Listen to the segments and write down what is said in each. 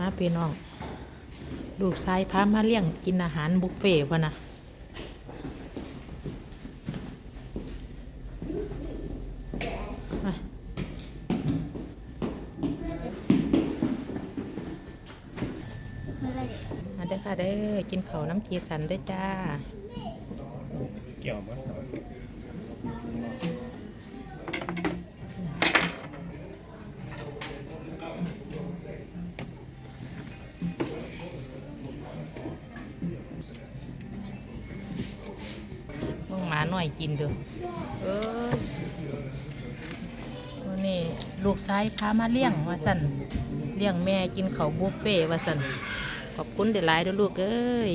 มาพี่น้องลูกชายพามาเลี้ยงกินอาหารบุฟเฟ่พะนะมาเด้อค่ะเด้อกินข้าวน้ำจีสันเด้จ้า เกี่ยวมาสอน หน่อยกินเด้อเออวันนี้ลูกชายพามาเลี้ยงว่าสันเลี้ยงแม่กินเขาบุฟเฟ่ว่าสันขอบคุณเดี๋ยวหลายด้อลูกเอ้ย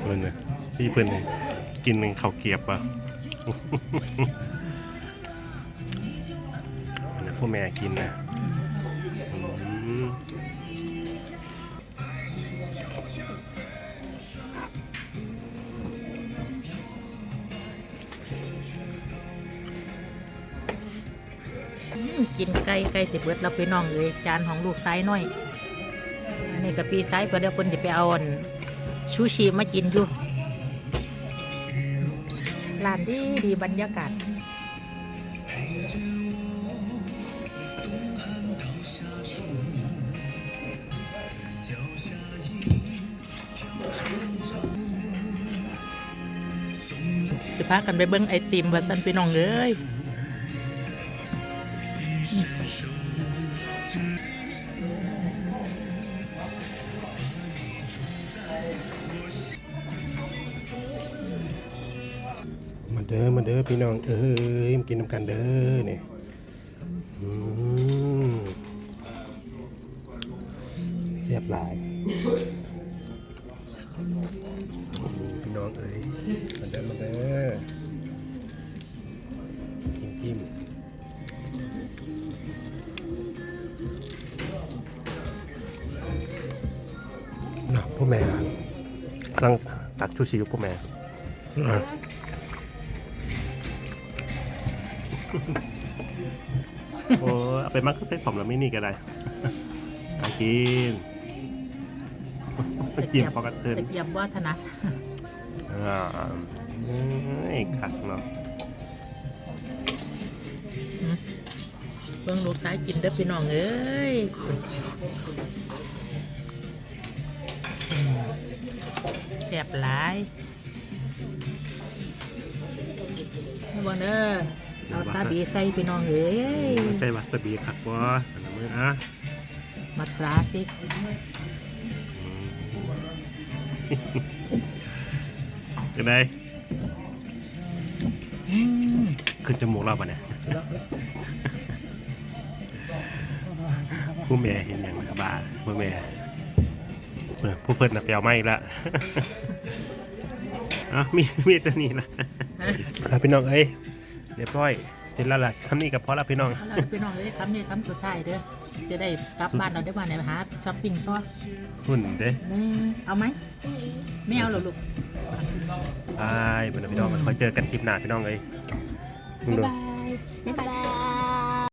เพื่อนเนี่ยพี่เพื่อนเนี่ยกินเป็นข้าวเกรียบอะ พวกแม่กินนะอืมกินไก่ไก่สิเบิดเราไปน้องเลยจานของลูกซ้ายน้อยอันนี้กับปีซ้ายเพื่อเดี๋ยวเพิ่นจะไปเอาอนชูชีมากินอยู่ร้านดีดีบรรยากาศากันไปเบิ้งไอติมว่าสันพี่น้องเลยมาเด้อมาเด้อพี่น้องเอ้ยมากินน้ำกันเด้อเนี่ยเสียบหลายพี่น้องเอ้ยมาเด้อมาเด้อ นะพ่อแม่สั่งตักชูชีกับพ่อแม่อะโอ้เอาไปมักใส่สมแล้วไม่นี่ก็ได้อากินกินพอกันเตือนตะเกียบว่าถนัดอ่าเอ้ยขัดเนาะเบิ่งลูกซ้ายกินเด้อพี่น้องเอ้ย แซ่บหลายเอาเบิ่งเด้อเอาซาบีใส่พี่น้องเอ้ยใส่วาซาบิขัดวะอันนั้นมืออะมาทราสิอืมก็ได้อืมขึ้นจมูกเราปะเนี่ยผู้แม่เห็นอย่างนะครับบ้าผู้แม่เออ ผู้เพิ่นน่ะเปรียวไม่ละ อะมีมีแต่นี่นะแล้วพี่น้องเอ้ยเรียบร้อยเสร็จแล้วล่ะคำนี้กับพอแล้วพี่น้อง เอาล่ะพี่น้องเอ้ยคำนี้คำสุดท้ายเด้อจะได้กลับบ้านเราได้บ้านไหนไปหาช้อปปิ้งต่อหุ่นเด้นี่เอาไหมไม่เอาหรอกลูก บายพี่น้องพี่น้องมาคอยเจอกันคลิปหน้าพี่น้องเอ้ยมึงบ๊ายดู บาย บ๊ายบาย